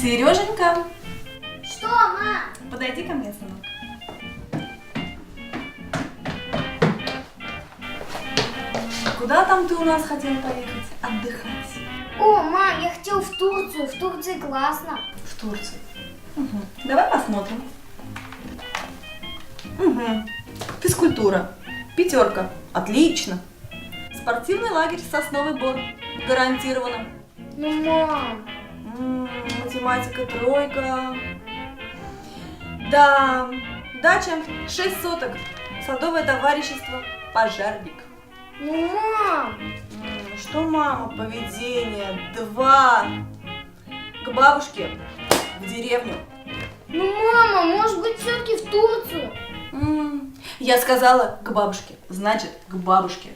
Сереженька, Что, мам? подойди ко мне, сынок. Куда там ты у нас хотел поехать? Отдыхать. О, мам, я хотел в Турцию. В Турции классно. В Турцию. Мгм. Давай посмотрим. Угу. Физкультура. Пятерка. Отлично. Спортивный лагерь Сосновый Бор. Гарантированно. Ну, мам. М, Математика тройка. Да. Дача 6 соток. Садовое товарищество. Пожарник. Ну, мам. М, Что, мама, поведение? Два. К бабушке. В деревню. Ну, мама, может быть, все-таки в Турцию? М, Я сказала к бабушке. Значит, к бабушке.